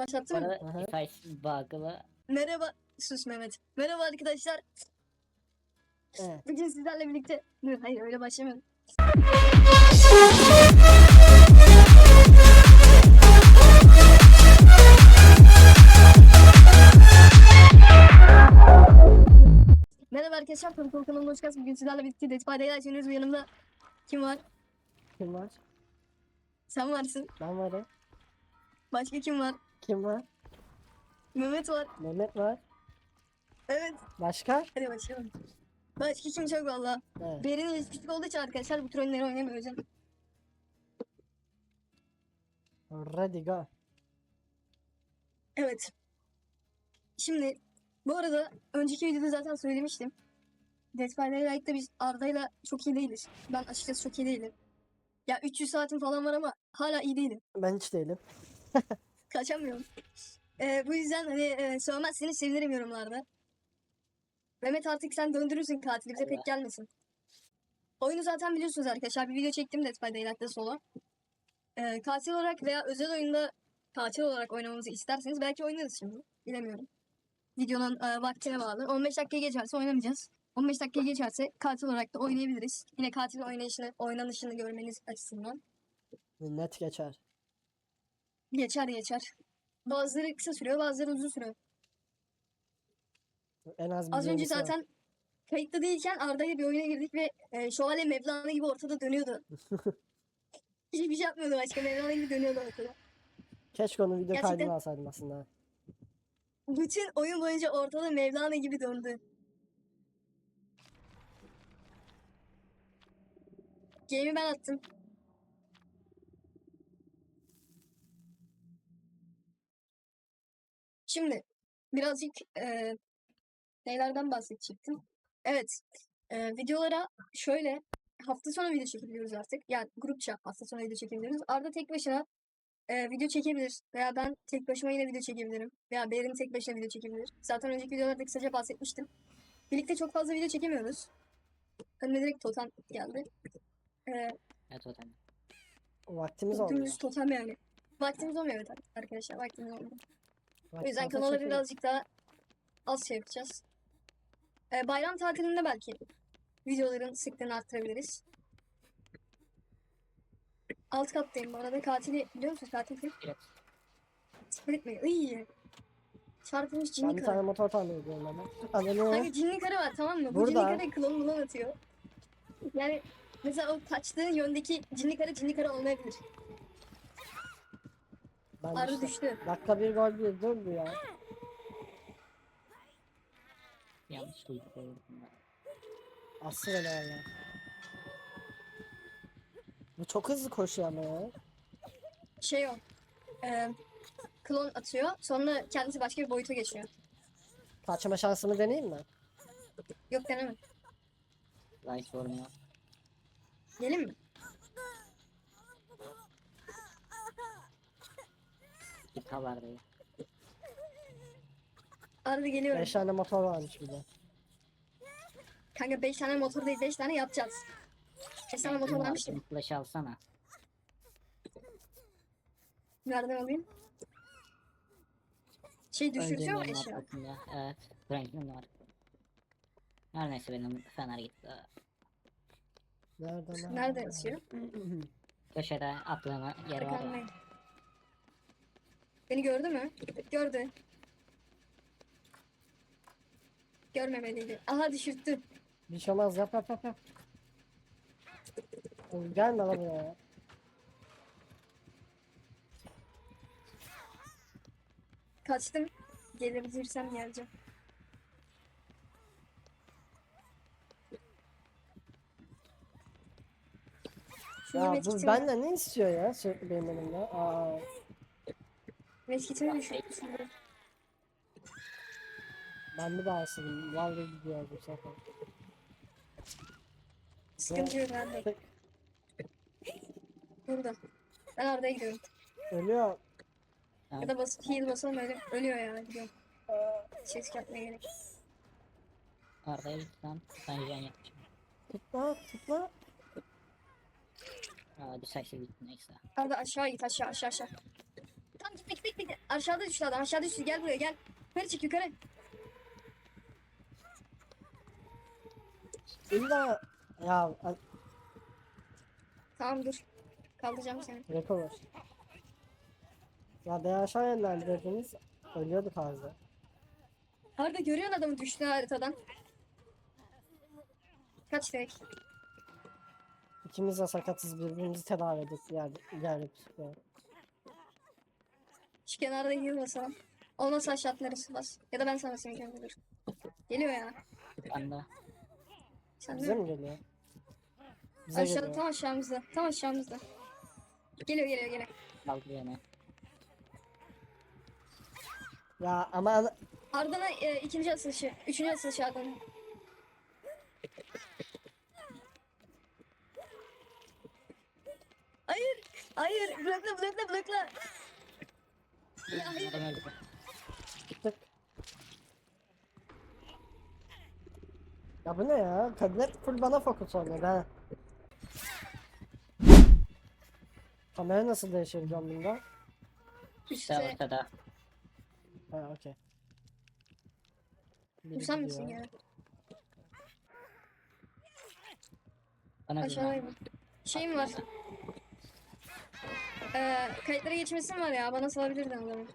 Başlattın mı? Bana bağlı. Merhaba. Sus Mehmet. Merhaba arkadaşlar. Evet. Bugün sizlerle birlikte... Dur hayır öyle başlamıyorum. Merhaba arkadaşlar. Tanıtım kanalına hoş geldiniz. Bugün sizlerle birlikte oynuyoruz. Bu yanımda kim var? Kim var? Sen varsın. Ben varım. Başka kim var? Kim var? Mehmet var. Mehmet var. Evet. Başka? Hadi başlayalım. Başka kim çok valla. Evet. Berinin yaşı küçük olduğu için arkadaşlar bu tür oyunları oynamıyor o yüzden. Ready go. Evet. Şimdi bu arada önceki videoda zaten söylemiştim. Dead by Daylight'ta biz Arda'yla çok iyi değiliz. Ben açıkçası çok iyi değilim. Ya 300 saatim falan var ama hala iyi değilim. Ben hiç değilim. Kaçamıyorum. Ee, bu yüzden hani e, sövmezseniz sevinirim yorumlarda. Mehmet artık sen döndürürsün katili bize pek gelmesin. Oyunu zaten biliyorsunuz arkadaşlar. Bir video çektim Dead by Daylight'ta solo. Ee, katil olarak veya özel oyunda katil olarak oynamamızı isterseniz belki oynarız şimdi. Bilemiyorum. Videonun e, vaktine bağlı. 15 dakika geçerse oynamayacağız. 15 dakika geçerse katil olarak da oynayabiliriz. Yine katil oynayışını, oynanışını görmeniz açısından. Net geçer. Geçer geçer. Bazıları kısa sürüyor, bazıları uzun sürüyor. En az bir Az önce yenisi var. zaten kayıtta değilken Arda'yla bir oyuna girdik ve e, Şövalye Mevlana gibi ortada dönüyordu. Hiçbir şey yapmıyordu başka. Mevlana gibi dönüyordu ortada. Keşke onun video Gerçekten- kaydını alsaydım aslında. Bütün oyun boyunca ortada Mevlana gibi döndü. Game'i ben attım. Şimdi birazcık e, neylerden bahsedecektim. Evet, e, videolara şöyle hafta sonu video çekebiliyoruz artık. Yani grupça hafta sonu video çekebiliyoruz. Arda tek başına e, video çekebilir veya ben tek başıma yine video çekebilirim veya Berin tek başına video çekebilir. Zaten önceki videolarda kısaca bahsetmiştim. Birlikte çok fazla video çekemiyoruz. Önüme direkt totem geldi. E, Evet zaman. Vaktimiz olmuyor. dümdüz totem yani. Vaktimiz olmuyor evet arkadaşlar vaktimiz olmuyor. O yüzden Vaktimizi kanala çekelim. birazcık daha az şey yapacağız. Ee, bayram tatilinde belki videoların sıklığını arttırabiliriz. Alt kattayım bu arada. Katili biliyor musun? Katil kim? Evet. Split mi? İyi. Çarpılmış Ben cinli bir karı. tane motor tamir ediyorum hemen. Ananı. Kanka cinli karı var tamam mı? Bu Burada. cinli karı klon bulan atıyor. Yani mesela o kaçtığı yöndeki cinli karı cinli karı olmayabilir. Ben Arı işte. düştü. Dakika bir gol bir dur bu ya. Yanlış duyduk oğlum. Asıl öyle ya. Bu çok hızlı koşuyor ama ya. Şey o. E, klon atıyor. Sonra kendisi başka bir boyuta geçiyor. Kaçma şansımı deneyeyim mi? Yok deneme. Light görmüyor. Gelin mi? Bir kavar değil. Arada geliyorum. 5 tane motor varmış bir de. Kanka 5 tane motor değil 5 tane yapacağız. 5 tane motor varmış ya. Flash alsana. Nereden alayım? Şey düşürtüyor mu eşya? Evet. Franklin'in var. Her neyse benim fener gitti. Nerede lan? Nerede yazıyor? Köşede atlama yeri var ya. Beni gördü mü? Gördü. Görmemeliydi. Aha düşürttü. Bir şey olmaz yap yap yap yap. Oğlum Gelme lan buraya. Kaçtım. Gelebilirsem geleceğim. Şimdi Ya bu medkitimi, benden ne istiyor ya sürekli benim elimde? Aa, medkitimi düşürttü şimdi. ben daha sileyim. Vallahi gidiyor bu sefer. Sıkıntı yok bende. Tık. Burada. Ben Arda'ya gidiyorum. Ölüyor. Ya da basıp heal basalım öyle. Ölüyor ya gidiyorum. Ses çıkartmaya gerek. Arda'ya gitsen ben jen yapacağım. Tıkla tıkla. Aa decisive gitti neyse. Arda aşağı git aşağı aşağı aşağı. Gitme gitme gitme. aşağıda düştü adam aşağıda düştü gel buraya gel. Yukarı çık yukarı. İlla ya a- Tamam dur. Kaldıracağım seni. Reko var. Ya aşağı yönlendirdiniz. Ölüyorduk ağzı. Arda görüyorsun adamı düştüğü haritadan. Kaç tek? İkimiz de sakatız birbirimizi tedavi edip yer, tutuyor. Şu kenarda gir basalım. Olmazsa aşağı atlarız bas. Ya da ben sana seni kendim dur. Geliyor ya. De. Sen Bize mi geliyor? Bize aşağı, geliyor. tam aşağımızda. Tam aşağımızda. Geliyor geliyor geliyor. Kaldırıyor beni. Ya ama ana- Arda'na e, ikinci asılışı. Üçüncü asılışı Arda'nın. Hayır. Hayır. Blokla blokla blokla. Ya hayır. Adam öldü. tık. Ya bu ne ya? Tablet full bana fokus oynuyor ha. Kamera nasıl değişebiliyorum bunda? İşte ortada. Ha okey. Misin gidiyor. ya? Bana Aşağıdayım. güven. Şeyim var. Ee, kayıtlara geçmesin var ya. Bana salabilirdin adamı.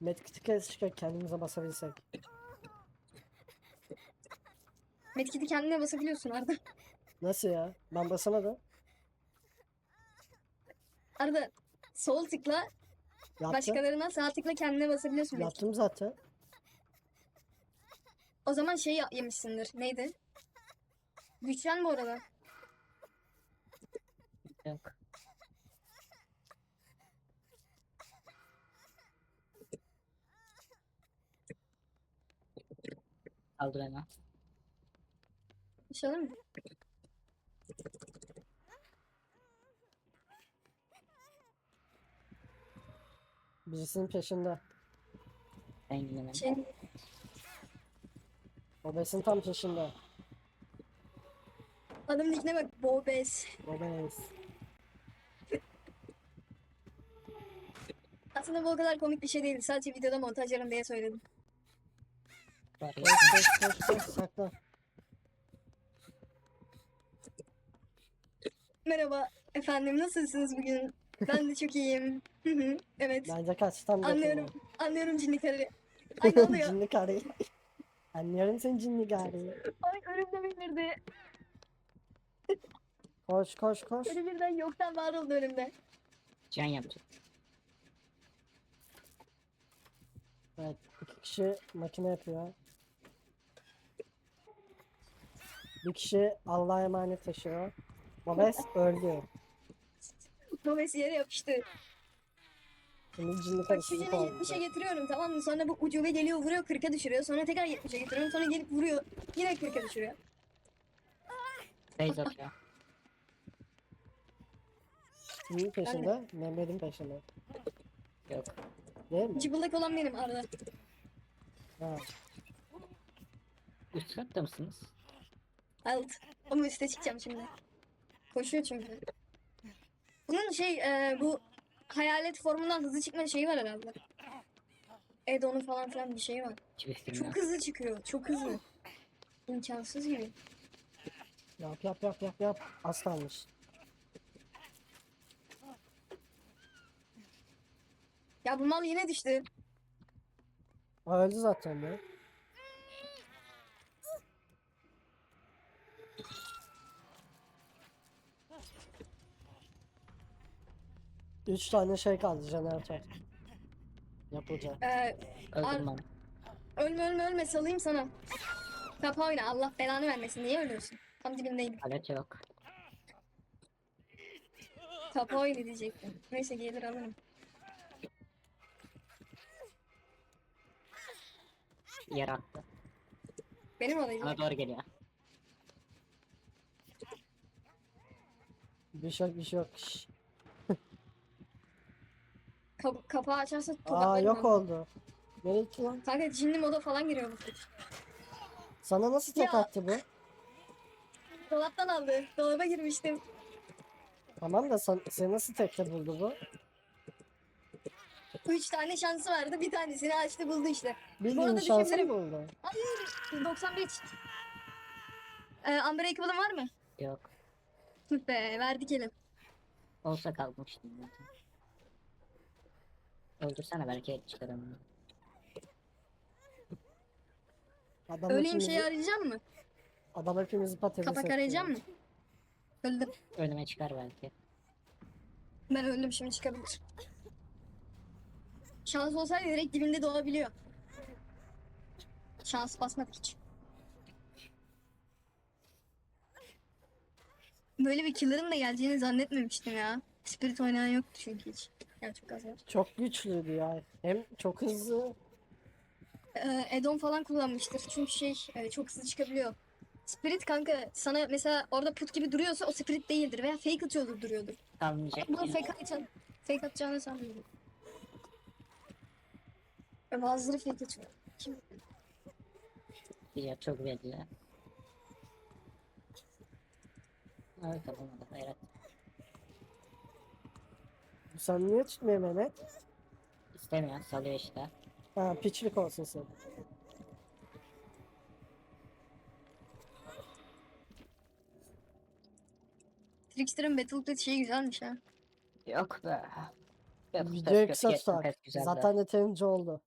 Medkit'i keşke kendimize basabilsek. Medkit'i kendine basabiliyorsun Arda. Nasıl ya? Ben basamadım. Arda sol tıkla Yaptım. başkalarına sağ tıkla kendine basabiliyorsun medkit. Yaptım zaten. O zaman şey yemişsindir. Neydi? Güçlen bu arada. Yok. Kaldır beni. Yaşadın mı? Birisinin peşinde. Ben gidelim. Şey, O besin tam peşinde. Adamın nickine bak. Bobes. Beyiz. Aslında bu o kadar komik bir şey değil. Sadece videoda montajlarım diye söyledim. Var ya. Koş koş koş koş sakla. Merhaba efendim nasılsınız bugün? Ben de çok iyiyim. Hı hı, evet. Bence kaç tam Anlıyorum. Anlıyorum cinli karı. Ay ne oluyor? cinli karı. Anlıyorum sen cinli karı. Ay önümde belirdi. Koş koş koş. Biri birden yoktan var oldu önümde. Can yapacak. Evet iki kişi makine yapıyor. Bir kişi Allah'a emanet taşıyor. Bobes öldü. Bobes yere yapıştı. Şimdi cinli Bak şu karısı yine kovdu. 70'e getiriyorum tamam mı? Sonra bu ucube geliyor vuruyor 40'a düşürüyor. Sonra tekrar 70'e getiriyorum. Sonra gelip vuruyor. Yine 40'a düşürüyor. Beyz atıyor. Kimin peşinde? Mehmet'in peşinde. Yok. Değil mi? Cıbıldak olan benim Arda. Ha. Üst katta mısınız? Alt. Ama üste çıkacağım şimdi. Koşuyor çünkü. Bunun şey e, bu hayalet formundan hızlı çıkma şeyi var herhalde. Edon'un falan filan bir şeyi var. Fikrim Çok hızlı çıkıyor. Çok hızlı. İmkansız gibi. Yap yap yap yap yap. Az kalmış. Ya bu mal yine düştü. Öldü zaten ya. Üç tane şey kaldı jeneratör. Yapılacak. Ee, Öldüm ben. ölme ölme ölme salayım sana. Kapa oyna Allah belanı vermesin. Niye ölüyorsun? Tam dibindeydim. Palet yok. Kapa oyna diyecektim. Neyse gelir alırım. Yer attı. Benim olayım. Bana doğru geliyor. Bir şey yok bir şey yok. Şşş. Kap kapağı açarsa Aa tokatlarım yok onu. oldu. Nereye gitti lan? Kanka cinli moda falan giriyor bu kız. Sana nasıl tek Ya. attı bu? Dolaptan aldı. Dolaba girmiştim. Tamam da sen, seni nasıl tekte buldu bu? Üç tane şansı vardı. Bir tanesini açtı buldu işte. Bildiğin arada şansı mı düşünürüm. buldu? Hayır. 95. Ee, Unbreakable'ın var mı? Yok. Tüh be verdik elim. Olsa kalkmıştım zaten. Öldürsene belki çıkarım. Adam Öleyim şeyi arayacak mı? Adam hepimizi patates Kapak ya. mı? Öldüm. Önüme çıkar belki. Ben öldüm şimdi çıkabilir. Şans olsaydı direkt dibinde doğabiliyor. Şans basmadık hiç. Böyle bir killer'ın da geleceğini zannetmemiştim ya. Spirit oynayan yoktu çünkü hiç. Ya çok az var. Çok güçlüydü ya. Hem çok hızlı. Ee, Edon falan kullanmıştır. Çünkü şey e, çok hızlı çıkabiliyor. Spirit kanka sana mesela orada put gibi duruyorsa o spirit değildir veya fake atıyordur duruyordur. Kalmayacak. Bunu fake atacağını, fake atacağını sanmıyorum. E, bazıları fake atıyor. Kim? Ya çok belli. Evet kapamadı hayret. Sen niye tutmuyor Mehmet? İstemiyor salıyor işte. Ha piçlik olsun sen. Trickster'ın Battlefield şeyi güzelmiş ha. Yok be. Yok, Videoyu kısa tutar. Zaten yeterince oldu.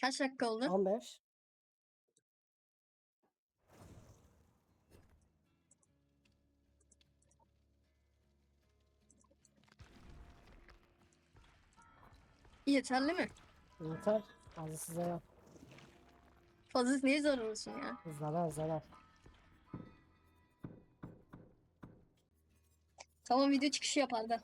Kaç dakika oldu? 15. Yeterli mi? Yeter. Fazlası zarar. Fazlası neye zor olsun ya? Zarar zarar. Tamam video çıkışı yapardı.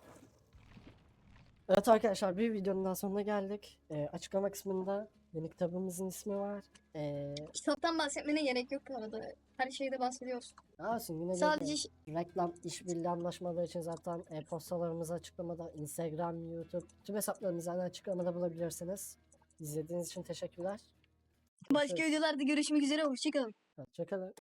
Evet arkadaşlar bir videonun daha sonuna geldik. Ee, açıklama kısmında yeni kitabımızın ismi var. Ee, Kitaptan bahsetmene gerek yok bu arada. Her şeyde bahsediyorsun. ne olsun yine Sadece ş- reklam işbirliği anlaşmaları için zaten e-postalarımız açıklamada. Instagram, YouTube, tüm hesaplarımızı zaten açıklamada bulabilirsiniz. İzlediğiniz için teşekkürler. başka videolarda görüşmek üzere. Hoşçakalın. Hoşçakalın.